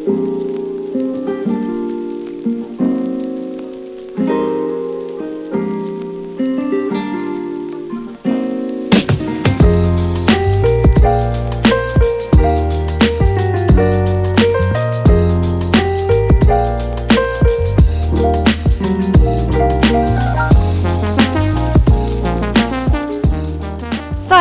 สว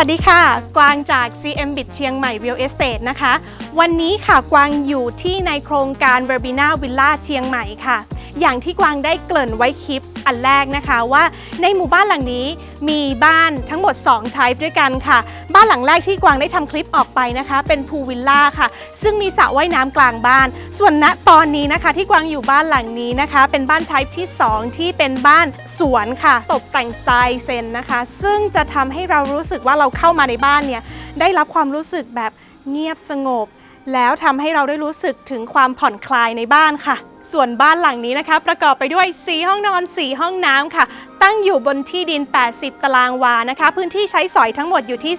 ัสดีค่ะ กวางจาก CM Bit เชียงใหม่ Real Estate นะคะ วันนี้ค่ะกวางอยู่ที่ในโครงการ Verbena Villa เชียงใหม่ค่ะ อย่างที่กวางได้เกริ่นไว้คลิปอันแรกนะคะว่าในหมู่บ้านหลังนี้มีบ้านทั้งหมด2 type ด้วยกันค่ะ บ้านหลังแรกที่กวางได้ทำคลิปออกไปนะคะ เป็นพูวิลล่าค่ะ ซึ่งมีสระว่ายน้ำกลางบ้าน ส่วนณตอนนี้นะคะ ที่กวางอยู่บ้านหลังนี้นะคะ เป็นบ้าน type ที่ 2 ที่เป็นบ้านสวนค่ะ ตกแต่งสไตล์เซนนะคะ ซึ่งจะทำให้เรารู้สึกว่าเราเข้ามาในบ้านเนี่ยได้รับความรู้สึกแบบเงียบสงบ แล้วทำให้เราได้รู้สึกถึงความผ่อนคลายในบ้านค่ะ ส่วนบ้านหลังนี้นะคะ ประกอบไปด้วย 4 ห้องนอน 4 ห้องน้ำค่ะ ตั้งอยู่บนที่ดิน 80 ตารางวานะคะ พื้นที่ใช้สอยทั้งหมดอยู่ที่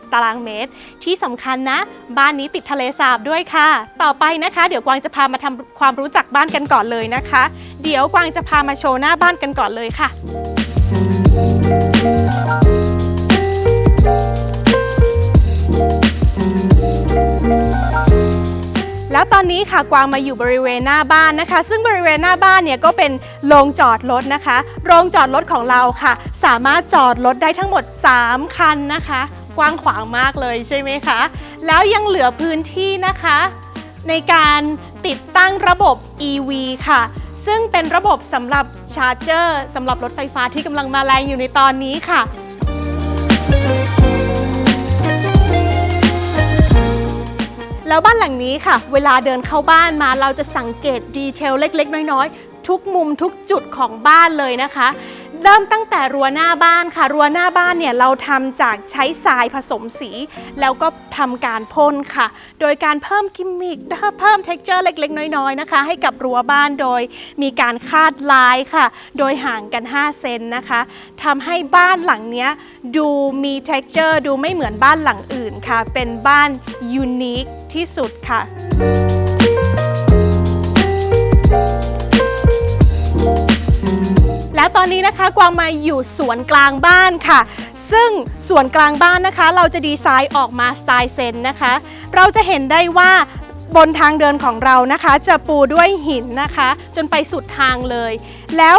320 ตารางเมตร ที่สำคัญนะ บ้านนี้ติดทะเลสาบด้วยค่ะ ต่อไปนะคะ เดี๋ยวกวางจะพามาทำความรู้จักบ้านกันก่อนเลยนะคะ เดี๋ยวกวางจะพามาโชว์หน้าบ้านกันก่อนเลยค่ะ แล้วตอนนี้ค่ะกวางมาอยู่บริเวณหน้าบ้านนะคะ ซึ่งบริเวณหน้าบ้านเนี่ยก็เป็นโรงจอดรถนะคะ โรงจอดรถของเราค่ะ สามารถจอดรถได้ทั้งหมด 3 คันนะคะ กว้างขวางมากเลยใช่ไหมคะ แล้วยังเหลือพื้นที่นะคะ ในการติดตั้งระบบ EV ค่ะ ซึ่งเป็นระบบสำหรับชาร์จเจอร์สำหรับรถไฟฟ้าที่กำลังมาแรงอยู่ในตอนนี้ค่ะ แล้วบ้านหลังนี้ค่ะ เวลาเดินเข้าบ้านมาเราจะสังเกตดีเทลเล็ก ๆ น้อย ๆ ทุกมุมทุกจุดของบ้านเลยนะคะ เริ่มตั้งแต่รั้วหน้าบ้านค่ะรั้วหน้าบ้านเนี่ยเราทำจากใช้ทรายผสมสี แล้วก็ทำการพ่นค่ะ โดยการเพิ่มกิมมิคเพิ่มเท็กเจอร์เล็กๆ น้อยๆนะคะ ให้กับรั้วบ้านโดยมีการคาดลายค่ะ โดยห่างกัน 5 เซนนะคะทำให้บ้านหลังเนี้ยดูมี texture ดูไม่เหมือนบ้านหลังอื่นค่ะ เป็นบ้านยูนิคที่สุดค่ะ แล้วตอนนี้นะคะกวางมาอยู่สวนกลางบ้านค่ะ ซึ่งสวนกลางบ้านนะคะ เราจะดีไซน์ออกมาสไตล์เซนนะคะ เราจะเห็นได้ว่าบนทางเดินของเรานะคะ จะปูด้วยหินนะคะ จนไปสุดทางเลย แล้ว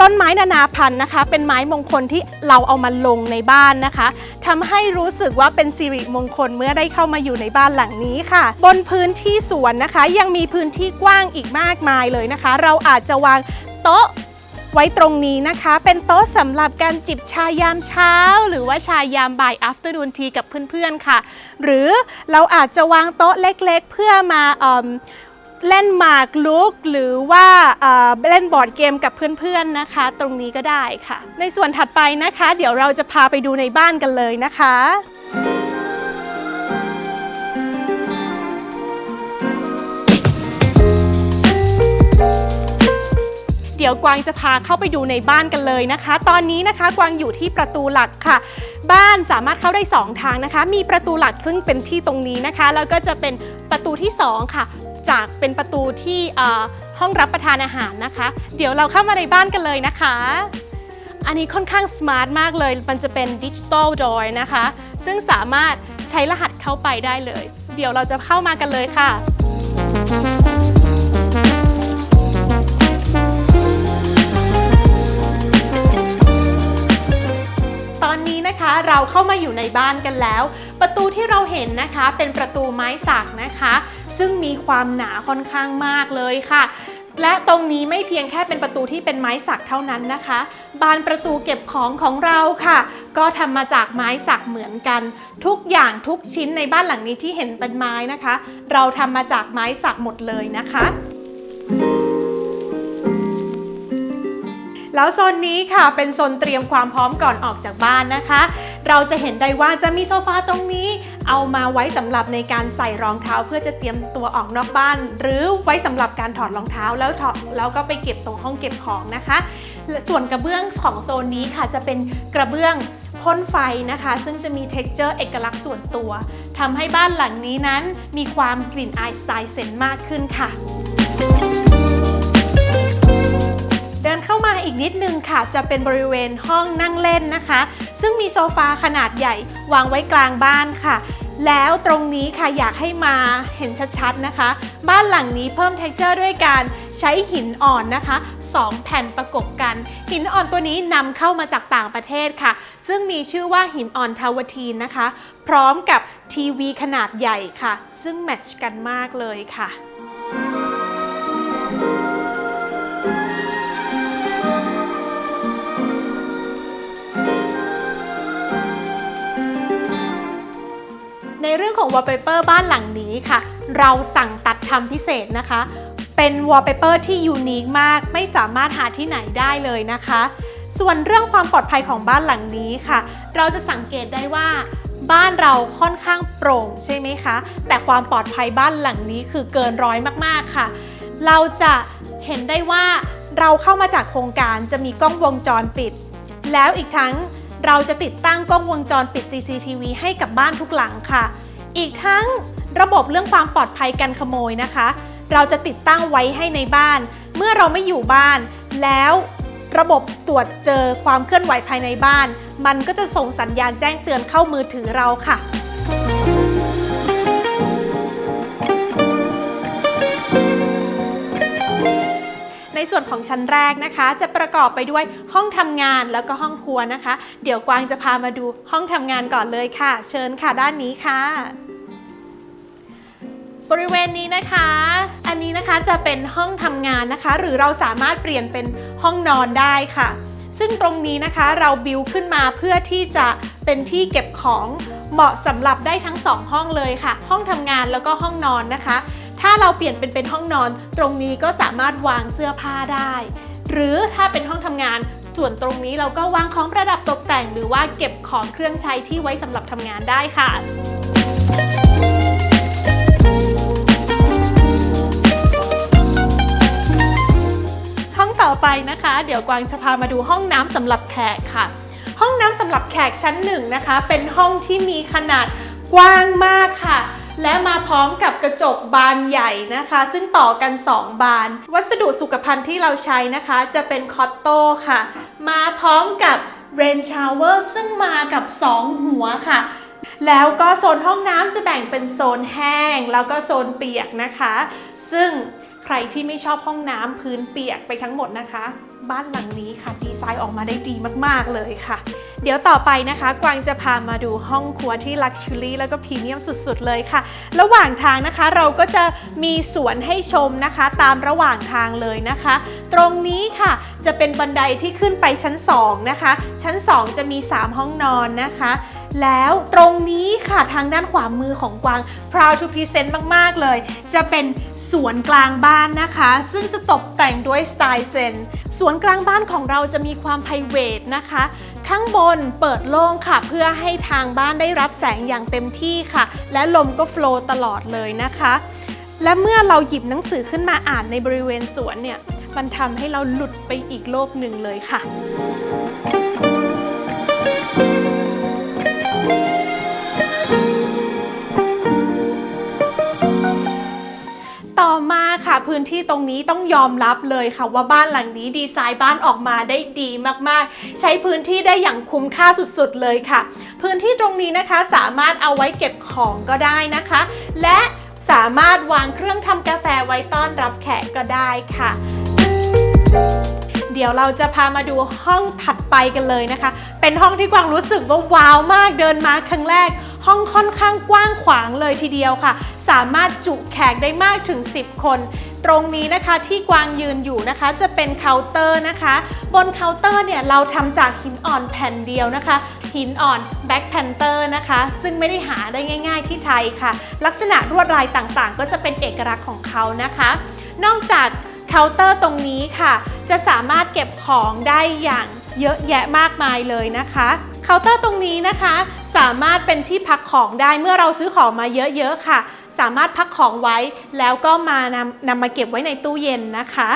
ต้นไม้นานาพันธุ์นะคะ เป็นไม้มงคลที่เราเอามาลงในบ้านนะคะทำให้รู้สึกว่าเป็นสิริมงคลเมื่อได้เข้ามาอยู่ในบ้านหลังนี้ค่ะ บนพื้นที่สวนนะคะ ยังมีพื้นที่กว้างอีกมากมายเลยนะคะ เราอาจจะวางโต๊ะ ไว้ตรงนี้นะคะ เป็นโต๊ะสำหรับการจิบชายามเช้า หรือว่าชายามบ่าย afternoon tea กับเพื่อนๆค่ะ หรือเราอาจจะวางโต๊ะเล็กๆ เพื่อมาเอเล่นหมากลุกหรือว่าเอ่อเล่นบอร์ดเกมกับเพื่อนๆนะคะ ตรงนี้ก็ได้ค่ะ ในส่วนถัดไปนะคะ เดี๋ยวเราจะพาไปดูในบ้านกันเลยนะคะ ดี๋ยวกวางจะพาเข้าไปดูในบ้านกันเลยนะคะ ตอนนี้นะคะกวางอยู่ที่ประตูหลักค่ะ บ้านสามารถเข้าได้ 2 ทางนะคะ มีประตูหลักซึ่งเป็นที่ตรงนี้นะคะ แล้วก็จะเป็นประตูที่ 2 ค่ะ จากเป็นประตูที่ห้องรับประทานอาหารนะคะ เดี๋ยวเราเข้ามาในบ้านกันเลยนะคะ อันนี้ค่อนข้างสมาร์ทมากเลย มันจะเป็นดิจิตอลดอยนะคะ ซึ่งสามารถใช้รหัสเข้าไปได้เลย เดี๋ยวเราจะเข้ามากันเลยค่ะ นี้นะคะ เราเข้ามาอยู่ในบ้านกันแล้ว ประตูที่เราเห็นนะคะเป็นประตูไม้สักนะคะ ซึ่งมีความหนาค่อนข้างมากเลยค่ะและตรงนี้ไม่เพียงแค่เป็นประตูที่เป็นไม้สักเท่านั้นนะคะ บานประตูเก็บของของเราค่ะ ก็ทำมาจากไม้สักเหมือนกัน ทุกอย่างทุกชิ้นในบ้านหลังนี้ที่เห็นเป็นไม้นะคะ เราทำมาจากไม้สักหมดเลยนะคะ แล้วโซนนี้ค่ะเป็นโซนเตรียมความพร้อมก่อนออกจากบ้านนะคะ เราจะเห็นได้ว่าจะมีโซฟาตรงนี้ เอามาไว้สำหรับในการใส่รองเท้าเพื่อจะเตรียมตัวออกนอกบ้าน หรือไว้สำหรับการถอดรองเท้าแล้วถอดแล้วก็ไปเก็บตรงห้องเก็บของนะคะ ส่วนกระเบื้องของโซนนี้ค่ะจะเป็นกระเบื้องพ่นไฟนะคะ ซึ่งจะมี t e x t อร์เอกลักษณ์ส่วนตัวทำให้บ้านหลังนี้นั้นมีความกลิ่นอายสไตล์เซนมากขึ้นค่ะ ดินเข้ามาอีกนิดนึงค่ะ จะเป็นบริเวณห้องนั่งเล่นนะคะ ซึ่งมีโซฟาขนาดใหญ่วางไว้กลางบ้านค่ะ แล้วตรงนี้ค่ะอยากให้มาเห็นชัดๆนะคะ บ้านหลังนี้เพิ่ม t e x t อร์ด้วยการใช้หินอ่อนนะคะ 2 แผ่นประกบกัน หินอ่อนตัวนี้นำเข้ามาจากต่างประเทศค่ะ ซึ่งมีชื่อว่าหินอ่อนทาวทีนนะคะ พร้อมกับทีวีขนาดใหญ่ค่ะ ซึ่งแมทช์กันมากเลยค่ะ เรื่องของ wallpaper บ้านหลังนี้ค่ะ เราสั่งตัดทำพิเศษนะคะ เป็น wallpaper ที่ยูนิคมาก ไม่สามารถหาที่ไหนได้เลยนะคะ ส่วนเรื่องความปลอดภัยของบ้านหลังนี้ค่ะ เราจะสังเกตได้ว่าบ้านเราค่อนข้างโปร่งใช่ไหมคะ แต่ความปลอดภัยบ้านหลังนี้คือเกินร้อยมากๆค่ะ เราจะเห็นได้ว่าเราเข้ามาจากโครงการจะมีกล้องวงจรปิด แล้วอีกทั้งเราจะติดตั้งกล้องวงจรปิด CCTV ให้กับบ้านทุกหลังค่ะ อีกทั้งระบบเรื่องความปลอดภัยกันขโมยนะคะ เราจะติดตั้งไว้ให้ในบ้าน เมื่อเราไม่อยู่บ้าน แล้วระบบตรวจเจอความเคลื่อนไหวภายในบ้าน มันก็จะส่งสัญญาณแจ้งเตือนเข้ามือถือเราค่ะ ส่วนของชั้นแรกนะคะ จะประกอบไปด้วยห้องทำงานแล้วก็ห้องครัวนะคะ เดี๋ยวกวางจะพามาดูห้องทำงานก่อนเลยค่ะ เชิญค่ะด้านนี้ค่ะบริเวณนี้นะคะ อันนี้นะคะจะเป็นห้องทำงานนะคะ หรือเราสามารถเปลี่ยนเป็นห้องนอนได้ค่ะ ซึ่งตรงนี้นะคะเราบิวขึ้นมาเพื่อที่จะเป็นที่เก็บของเหมาะสำหรับได้ทั้งสองห้องเลยค่ะ ห้องทำงานแล้วก็ห้องนอนนะคะ ถ้าเราเปลี่ยนเป็นเป็นห้องนอน ตรงนี้ก็สามารถวางเสื้อผ้าได้ หรือถ้าเป็นห้องทำงาน ส่วนตรงนี้เราก็วางของประดับตกแต่ง หรือว่าเก็บของเครื่องใช้ที่ไว้สำหรับทำงานได้ค่ะห้องต่อไปนะคะเดี๋ยวกวางจะพามาดูห้องน้ำสำหรับแขกค่ะ ห้องน้ำสำหรับแขกชั้นหนึ่งนะคะ เป็นห้องที่มีขนาดกว้างมากค่ะ และมาพร้อมกับกระจกบานใหญ่นะคะ ซึ่งต่อกัน 2 บาน วัสดุสุขภัณฑ์ที่เราใช้นะคะ จะเป็นคอตโต้ค่ะ มาพร้อมกับเรนชาวเวอร์ซึ่งมากับ 2 หัวค่ะแล้วก็โซนห้องน้ำจะแบ่งเป็นโซนแห้ง แล้วก็โซนเปียกนะคะ ซึ่งใครที่ไม่ชอบห้องน้ำพื้นเปียกไปทั้งหมดนะคะ บ้านหลังนี้ค่ะดีไซน์ออกมาได้ดีมากๆเลยค่ะ เดี๋ยวต่อไปนะคะ กวางจะพามาดูห้องครัวที่ลักชัวรี่แล้วก็พรีเมียมสุดๆเลยค่ะ ระหว่างทางนะคะเราก็จะมีสวนให้ชมนะคะ ตามระหว่างทางเลยนะคะ ตรงนี้ค่ะจะเป็นบันไดที่ขึ้นไปชั้น 2 นะคะ ชั้น 2 จะมี 3 ห้องนอนนะคะแล้วตรงนี้ค่ะทางด้านขวามือของกวาง proud to present มาก ๆ เลย จะเป็นสวนกลางบ้านนะคะ ซึ่งจะตกแต่งด้วยสไตล์เซนสวนกลางบ้านของเราจะมีความ p r i v a t นะคะ ข้างบนเปิดโล่งค่ะ เพื่อให้ทางบ้านได้รับแสงอย่างเต็มที่ค่ะ และลมก็โฟล์ตลอดเลยนะคะ และเมื่อเราหยิบหนังสือขึ้นมาอ่านในบริเวณสวนเนี่ย มันทำให้เราหลุดไปอีกโลกหนึ่งเลยค่ะ ค่ะ พื้นที่ตรงนี้ต้องยอมรับเลยค่ะ ว่าบ้านหลังนี้ดีไซน์บ้านออกมาได้ดีมากๆ ใช้พื้นที่ได้อย่างคุ้มค่าสุดๆเลยค่ะ พื้นที่ตรงนี้นะคะสามารถเอาไว้เก็บของก็ได้นะคะ และสามารถวางเครื่องทำกาแฟไว้ต้อนรับแขกก็ได้ค่ะ เดี๋ยวเราจะพามาดูห้องถัดไปกันเลยนะคะ เป็นห้องที่กวางรู้สึกว่าว้าวมากเดินมาครั้งแรก ห้องค่อนข้างกว้างขวางเลยทีเดียวค่ะ สามารถจุแขกได้มากถึง 10 คน ตรงนี้นะคะที่กวางยืนอยู่นะคะ จะเป็นเคาน์เตอร์นะคะ บนเคาน์เตอร์เนี่ยเราทำจากหินอ่อนแผ่นเดียวนะคะ หินอ่อนแบ็กแพนเตอร์นะคะ ซึ่งไม่ได้หาได้ง่าย ๆ ที่ไทยค่ะ ลักษณะลวดลายต่างๆ ก็จะเป็นเอกลักษณ์ของเขานะคะ นอกจากเคาน์เตอร์ตรงนี้ค่ะ จะสามารถเก็บของได้อย่างเยอะแยะมากมายเลยนะคะ เคาน์เตอร์ตรงนี้นะคะ สามารถเป็นที่พักของได้เมื่อเราซื้อของมาเยอะๆค่ะ สามารถพักของไว้แล้วก็มานำนำมาเก็บไว้ในตู้เย็นนะคะ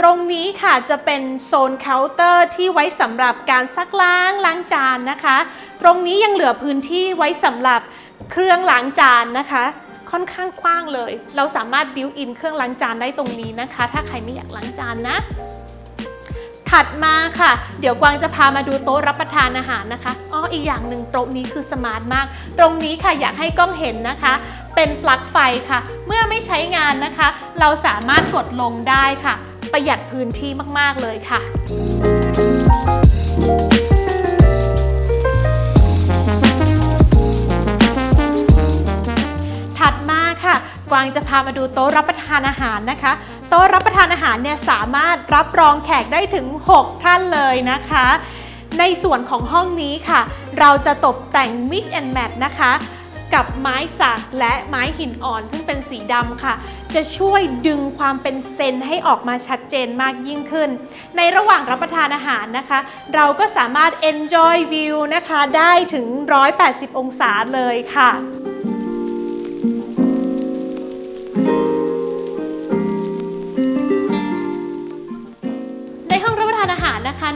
ตรงนี้ค่ะจะเป็นโซนเคาน์เตอร์ที่ไว้สำหรับการซักล้างล้างจานนะคะ ตรงนี้ยังเหลือพื้นที่ไว้สำหรับเครื่องล้างจานนะคะ ค่อนข้างกว้างเลย เราสามารถบิวอินเครื่องล้างจานได้ตรงนี้นะคะ ถ้าใครไม่อยากล้างจานนะ ถัดมาค่ะ เดี๋ยวกวางจะพามาดูโต๊ะรับประทานอาหารนะคะอ๋ออีกอย่างหนึ่งโต๊ะนี้คือสมาร์ทมาก ตรงนี้ค่ะอยากให้กล้องเห็นนะคะ เป็นปลั๊กไฟค่ะ เมื่อไม่ใช้งานนะคะ เราสามารถกดลงได้ค่ะ ประหยัดพื้นที่มาก ๆ เลยค่ะ กวางจะพามาดูโต๊ะรับประทานอาหารนะคะ โต๊ะรับประทานอาหารเนี่ยสามารถรับรองแขกได้ถึง 6 ท่านเลยนะคะ ในส่วนของห้องนี้ค่ะ เราจะตกแต่ง mix and match นะคะ กับไม้สักและไม้หินอ่อนซึ่งเป็นสีดำค่ะ จะช่วยดึงความเป็นเซนให้ออกมาชัดเจนมากยิ่งขึ้น ในระหว่างรับประทานอาหารนะคะ เราก็สามารถ enjoy view นะคะ ได้ถึง 180 องศาเลยค่ะ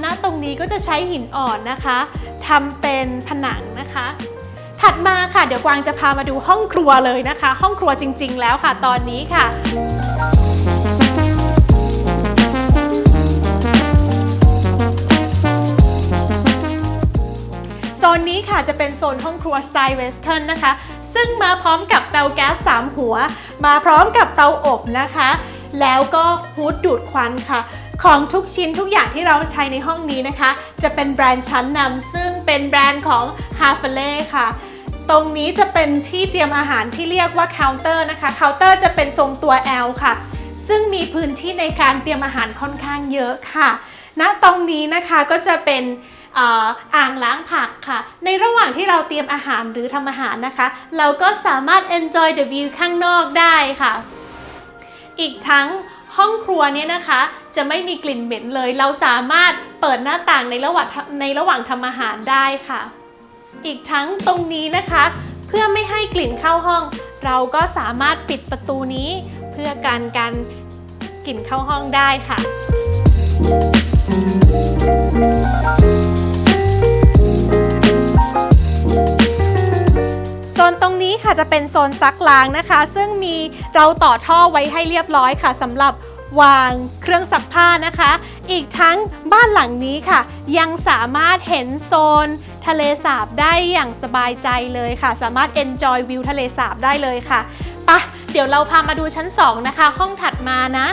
ณ ตรงนี้ก็จะใช้หินอ่อนนะคะทำเป็นผนังนะคะ ถัดมาค่ะ เดี๋ยวกวางจะพามาดูห้องครัวเลยนะคะ ห้องครัวจริง ๆ แล้วค่ะ ตอนนี้ค่ะโซนนี้ค่ะจะเป็นโซนห้องครัวสไตล์เวสเทิร์นนะคะ ซึ่งมาพร้อมกับเตาแก๊ส3หัว มาพร้อมกับเตาอบนะคะ แล้วก็ฮูดดูดควันค่ะ ของทุกชิ้นทุกอย่างที่เราใช้ในห้องนี้นะคะ จะเป็นแบรนด์ชั้นนำซึ่งเป็นแบรนด์ของ h a r f a l e ค่ะ ตรงนี้จะเป็นที่เตรียมอาหารที่เรียกว่าเคาน์เตอร์นะคะเคาน์เตอร์จะเป็นทรงตัว L ค่ะ ซึ่งมีพื้นที่ในการเตรียมอาหารค่อนข้างเยอะค่ะณตรงนี้นะคะก็จะเป็นอ่ออ่างล้างผักค่ะ ในระหว่างที่เราเตรียมอาหารหรือทำอาหารนะคะ เราก็สามารถ enjoy the view ข้างนอกได้ค่ะ อีกทั้ง ห้องครัวเนี่ยนะคะ จะไม่มีกลิ่นเหม็นเลย เราสามารถเปิดหน้าต่างในระหว่างในระหว่างทำอาหารได้ค่ะ อีกทั้งตรงนี้นะคะ เพื่อไม่ให้กลิ่นเข้าห้อง เราก็สามารถปิดประตูนี้ เพื่อการการกลิ่นเข้าห้องได้ค่ะ โซนตรงนี้ค่ะจะเป็นโซนซักล้างนะคะ ซึ่งมีเราต่อท่อไว้ให้เรียบร้อยค่ะสำหรับวางเครื่องซักผ้านะคะ อีกทั้งบ้านหลังนี้ค่ะ ยังสามารถเห็นโซนทะเลสาบได้อย่างสบายใจเลยค่ะ สามารถ enjoy วิวทะเลสาบได้เลยค่ะปะเดี๋ยวเราพามาดูชั้น 2 นะคะ ห้องถัดมานะ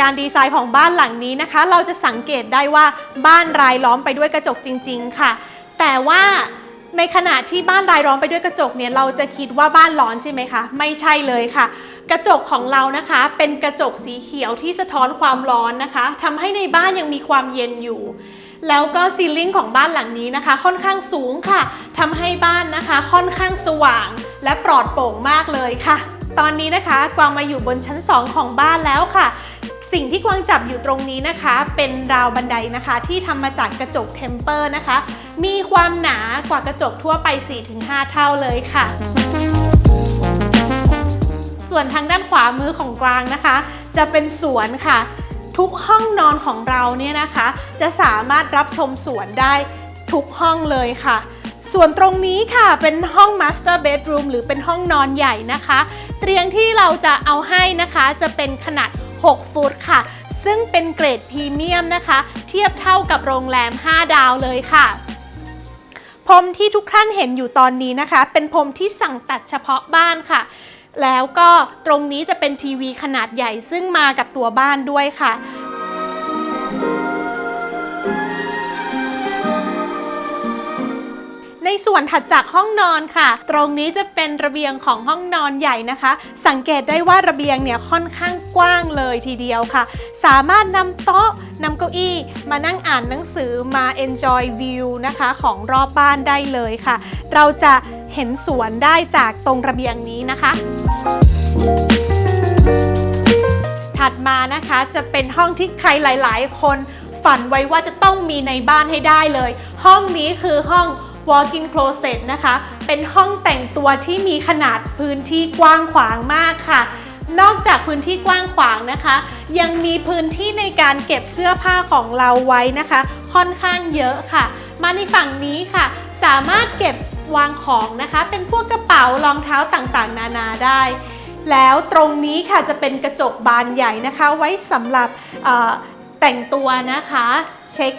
การดีไซน์ของบ้านหลังนี้นะคะ เราจะสังเกตได้ว่าบ้านรายล้อมไปด้วยกระจกจริง ๆ ค่ะ แต่ว่าในขณะที่บ้านรายล้อมไปด้วยกระจกเนี่ยเราจะคิดว่าบ้านร้อนใช่ไหมคะ ไม่ใช่เลยค่ะ กระจกของเรานะคะ เป็นกระจกสีเขียวที่สะท้อนความร้อนนะคะทำให้ในบ้านยังมีความเย็นอยู่ แล้วก็ซีลิ่งของบ้านหลังนี้นะคะ ค่อนข้างสูงค่ะทำให้บ้านนะคะค่อนข้างสว่าง และปลอดโปร่งมากเลยค่ะ ตอนนี้นะคะกวางมาอยู่บนชั้น 2 ของบ้านแล้วค่ะ สิ่งที่กวางจับอยู่ตรงนี้นะคะ เป็นราวบันไดนะคะ ที่ทำมาจากกระจกเทมเปอร์นะคะ มีความหนากว่ากระจกทั่วไป 4-5 เท่าเลยค่ะส่วนทางด้านขวามือของกวางนะคะ จะเป็นสวนค่ะ ทุกห้องนอนของเราเนี่ยนะคะ จะสามารถรับชมสวนได้ทุกห้องเลยค่ะ ส่วนตรงนี้ค่ะเป็นห้อง Master Bedroom หรือเป็นห้องนอนใหญ่นะคะ เตียงที่เราจะเอาให้นะคะจะเป็นขนาด 6 ฟุตค่ะ ซึ่งเป็นเกรดพรีเมียมนะคะ เทียบเท่ากับโรงแรม 5 ดาวเลยค่ะพรมที่ทุกท่านเห็นอยู่ตอนนี้นะคะ เป็นพรมที่สั่งตัดเฉพาะบ้านค่ะ แล้วก็ตรงนี้จะเป็นทีวีขนาดใหญ่ซึ่งมากับตัวบ้านด้วยค่ะ ในส่วนถัดจากห้องนอนค่ะ ตรงนี้จะเป็นระเบียงของห้องนอนใหญ่นะคะ สังเกตได้ว่าระเบียงเนี่ยค่อนข้างกว้างเลยทีเดียวค่ะ สามารถนำโต๊ะนำเก้าอี้มานั่งอ่านหนังสือมา enjoy view นะคะของรอบบ้านได้เลยค่ะ เราจะเห็นสวนได้จากตรงระเบียงนี้นะคะถัดมานะคะจะเป็นห้องที่ใครหลาย ๆ คนฝันไว้ว่าจะต้องมีในบ้านให้ได้เลย ห้องนี้คือห้อง walk-in closet นะคะ เป็นห้องแต่งตัวที่มีขนาดพื้นที่กว้างขวางมากค่ะ นอกจากพื้นที่กว้างขวางนะคะ ยังมีพื้นที่ในการเก็บเสื้อผ้าของเราไว้นะคะ ค่อนข้างเยอะค่ะ มาในฝั่งนี้ค่ะ สามารถเก็บวางของนะคะ เป็นพวกกระเป๋ารองเท้าต่างๆ นานาได้ แล้วตรงนี้ค่ะจะเป็นกระจกบานใหญ่นะคะ ไว้สำหรับแต่งตัวนะคะ เช็ค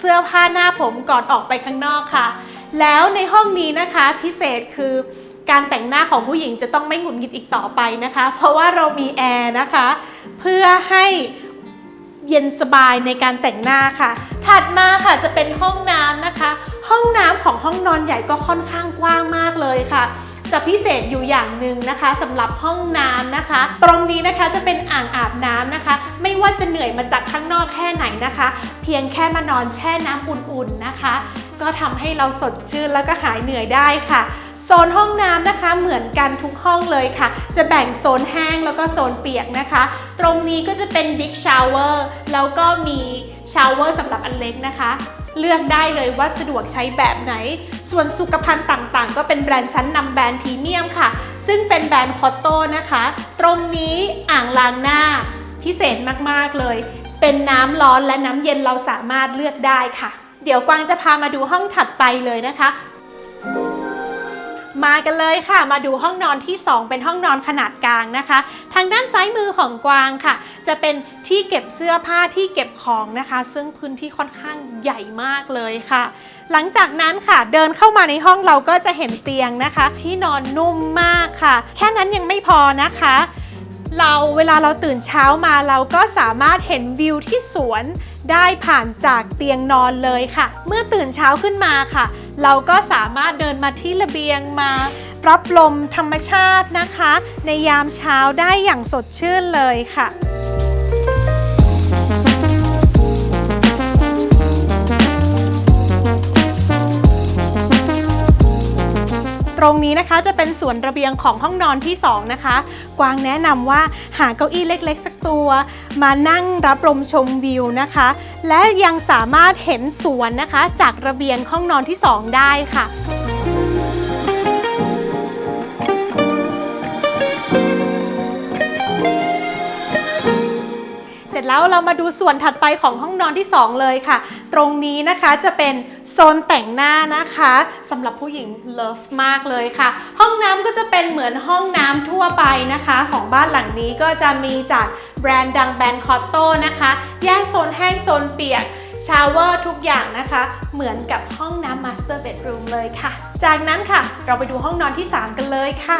เสื้อผ้าหน้าผมก่อนออกไปข้างนอกค่ะ แล้วในห้องนี้นะคะพิเศษคือการแต่งหน้าของผู้หญิงจะต้องไม่หงุดหงิดอีกต่อไปนะคะ เพราะว่าเรามีแอร์นะคะ เพื่อให้เย็นสบายในการแต่งหน้าค่ะ ถัดมาค่ะจะเป็นห้องน้ำนะคะ ห้องน้ำของห้องนอนใหญ่ก็ค่อนข้างกว้างมากเลยค่ะ จะพิเศษอยู่อย่างหนึ่งนะคะสำหรับห้องน้ำนะคะ ตรงนี้นะคะจะเป็นอ่างอาบน้ำนะคะ ไม่ว่าจะเหนื่อยมาจากข้างนอกแค่ไหนนะคะ เพียงแค่มานอนแช่น้ำอุ่นๆนะคะ ก็ทำให้เราสดชื่นแล้วก็หายเหนื่อยได้ค่ะโซนห้องน้ำนะคะเหมือนกันทุกห้องเลยค่ะ จะแบ่งโซนแห้งแล้วก็โซนเปียกนะคะ ตรงนี้ก็จะเป็นบิ๊กชาวเวอร์แล้วก็มีชาวเวอร์สำหรับอันเล็กนะคะ เลือกได้เลยว่าสะดวกใช้แบบไหน ส่วนสุขภัณฑ์ต่างๆ ก็เป็นแบรนด์ชั้นนำแบรนด์พรีเมียมค่ะ ซึ่งเป็นแบรนด์คอตโต้นะคะ ตรงนี้อ่างล้างหน้าพิเศษมากๆเลย เป็นน้ำร้อนและน้ำเย็นเราสามารถเลือกได้ค่ะ เดี๋ยวกวางจะพามาดูห้องถัดไปเลยนะคะ มากันเลยค่ะ มาดูห้องนอนที่ 2 เป็นห้องนอนขนาดกลางนะคะ ทางด้านซ้ายมือของกวางค่ะ จะเป็นที่เก็บเสื้อผ้าที่เก็บของนะคะ ซึ่งพื้นที่ค่อนข้างใหญ่มากเลยค่ะ หลังจากนั้นค่ะเดินเข้ามาในห้องเราก็จะเห็นเตียงนะคะ ที่นอนนุ่มมากค่ะ แค่นั้นยังไม่พอนะคะเราเวลาเราตื่นเช้ามาเราก็สามารถเห็นวิวที่สวน ได้ผ่านจากเตียงนอนเลยค่ะ เมื่อตื่นเช้าขึ้นมาค่ะ เราก็สามารถเดินมาที่ระเบียงมารับลมธรรมชาตินะคะ ในยามเช้าได้อย่างสดชื่นเลยค่ะ ตรงนี้นะคะ จะเป็นส่วนระเบียงของห้องนอนที่ 2 นะคะ กวางแนะนำว่าหาเก้าอี้เล็กๆ สักตัว มานั่งรับลมชมวิวนะคะ และยังสามารถเห็นสวนนะคะ จากระเบียงห้องนอนที่ 2 ได้ค่ะ เสร็จแล้วเรามาดูส่วนถัดไปของห้องนอนที่ 2 เลยค่ะ ตรงนี้นะคะจะเป็นโซนแต่งหน้านะคะสำหรับผู้หญิงเลิฟมากเลยค่ะ ห้องน้ำก็จะเป็นเหมือนห้องน้ำทั่วไปนะคะ ของบ้านหลังนี้ก็จะมีจากแบรนด์ดังแบรนด์คอตโต้นะคะ แยกโซนแห้งโซนเปียกชาวเวอร์ทุกอย่างนะคะ เหมือนกับห้องน้ำมาสเตอร์เบดรูมเลยค่ะ จากนั้นค่ะ เราไปดูห้องนอนที่ 3 กันเลยค่ะ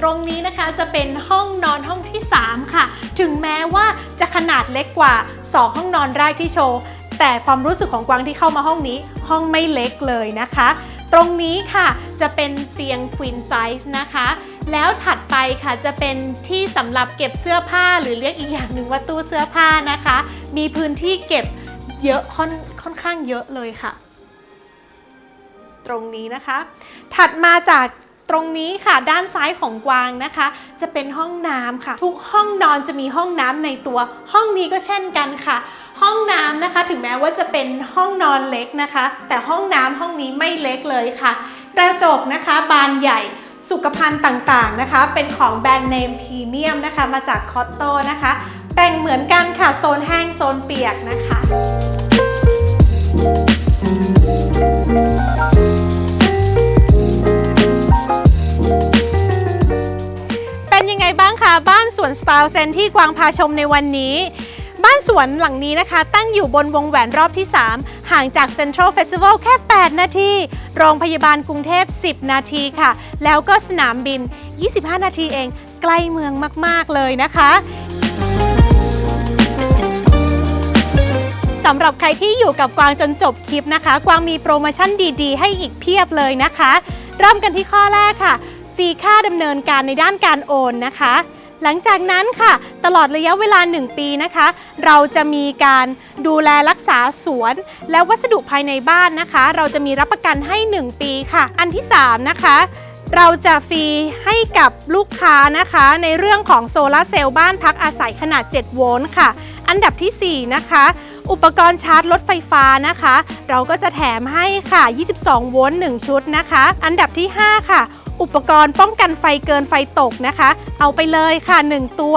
ตรงนี้นะคะจะเป็นห้องนอนห้องที่ 3 ค่ะ ถึงแม้ว่าจะขนาดเล็กกว่า 2 ห้องนอนแรกที่โชว์ แต่ความรู้สึกของกวางที่เข้ามาห้องนี้ ห้องไม่เล็กเลยนะคะ ตรงนี้ค่ะจะเป็นเตียง queen size นะคะ แล้วถัดไปค่ะจะเป็นที่สำหรับเก็บเสื้อผ้าหรือเรียกอีกอย่างหนึ่งว่าตู้เสื้อผ้านะคะ มีพื้นที่เก็บเยอะค่อนค่อนข้างเยอะเลยค่ะ ตรงนี้นะคะ ถัดมาจาก ตรงนี้ค่ะด้านซ้ายของกวางนะคะ จะเป็นห้องน้ำค่ะ ทุกห้องนอนจะมีห้องน้ำในตัว ห้องนี้ก็เช่นกันค่ะ ห้องน้ำนะคะ ถึงแม้ว่าจะเป็นห้องนอนเล็กนะคะ แต่ห้องน้ำห้องนี้ไม่เล็กเลยค่ะกระจกนะคะ บานใหญ่สุขภัณฑ์ต่างๆนะคะ เป็นของแบรนด์เนมพรีเมียมนะคะ มาจากคอตโตนะคะ แบ่งเหมือนกันค่ะ โซนแห้งโซนเปียกนะคะ เป็นยังไงบ้างคะบ้านสวนสไตาร์เซนที่กวางพาชมในวันนี้ บ้านสวนหลังนี้นะคะ ตั้งอยู่บนวงแหวนรอบที่ 3 ห่างจาก Central Festival แค่ 8 นาที โรงพยาบาลกรุงเทพ 10 นาทีค่ะ แล้วก็สนามบิน 25 นาทีเอง ใกล้เมืองมาก ๆ เลยนะคะสำหรับใครที่อยู่กับกวางจนจบคลิปนะคะ กวางมีโปรโมชั่นดี ๆ ให้อีกเพียบเลยนะคะ เริ่มกันที่ข้อแรกค่ะ รีค่าดำเนินการในด้านการโอนนะคะ หลังจากนั้นค่ะ ตลอดระยะเวลา 1 ปีนะคะ เราจะมีการดูแลรักษาสวน และวัสดุภายในบ้านนะคะ เราจะมีรับประกันให้ 1 ปีค่ะ อันที่ 3 นะคะเราจะฟรีให้กับลูกค้านะคะ ในเรื่องของโซลาร์เซลล์บ้านพักอาศัยขนาด 7 โวลต์ค่ะ อันดับทีสี่ 4 นะคะ อุปกรณ์ชาร์จรถไฟฟ้านะคะ เราก็จะแถมให้ค่ะ 22 โวลต์1ชุดนะคะ อันดับที่ 5 ค่ะ อุปกรณ์ป้องกันไฟเกินไฟตกนะคะ เอาไปเลยค่ะ 1 ตัว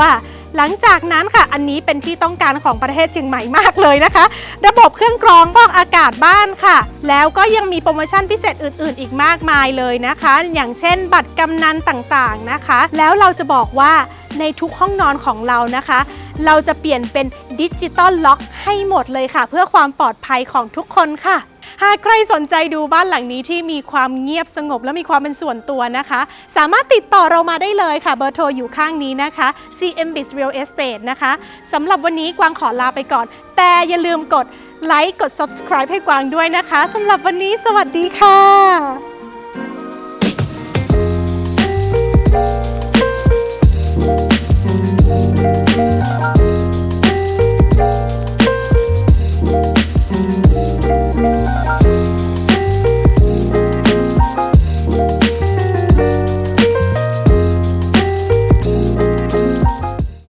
หลังจากนั้นค่ะ อันนี้เป็นที่ต้องการของประเทศเชียงใหม่มากเลยนะคะ ระบบเครื่องกรองฟอกอากาศบ้านค่ะ แล้วก็ยังมีโปรโมชั่นพิเศษอื่น ๆ อีกมากมายเลยนะคะ อย่างเช่น บัตรกำนันต่างๆนะคะ แล้วเราจะบอกว่า ในทุกห้องนอนของเรานะคะ เราจะเปลี่ยนเป็นดิจิตอลล็อกให้หมดเลยค่ะ เพื่อความปลอดภัยของทุกคนค่ะ หากใครสนใจดูบ้านหลังนี้ที่มีความเงียบสงบและมีความเป็นส่วนตัวนะคะ สามารถติดต่อเรามาได้เลยค่ะ เบอร์โทรอยู่ข้างนี้นะคะ CM b i z Real Estate นะคะสำหรับวันนี้กวางขอลาไปก่อน แต่อย่าลืมกดไลค์กด subscribe ให้กวางด้วยนะคะสำหรับวันนี้สวัสดีค่ะ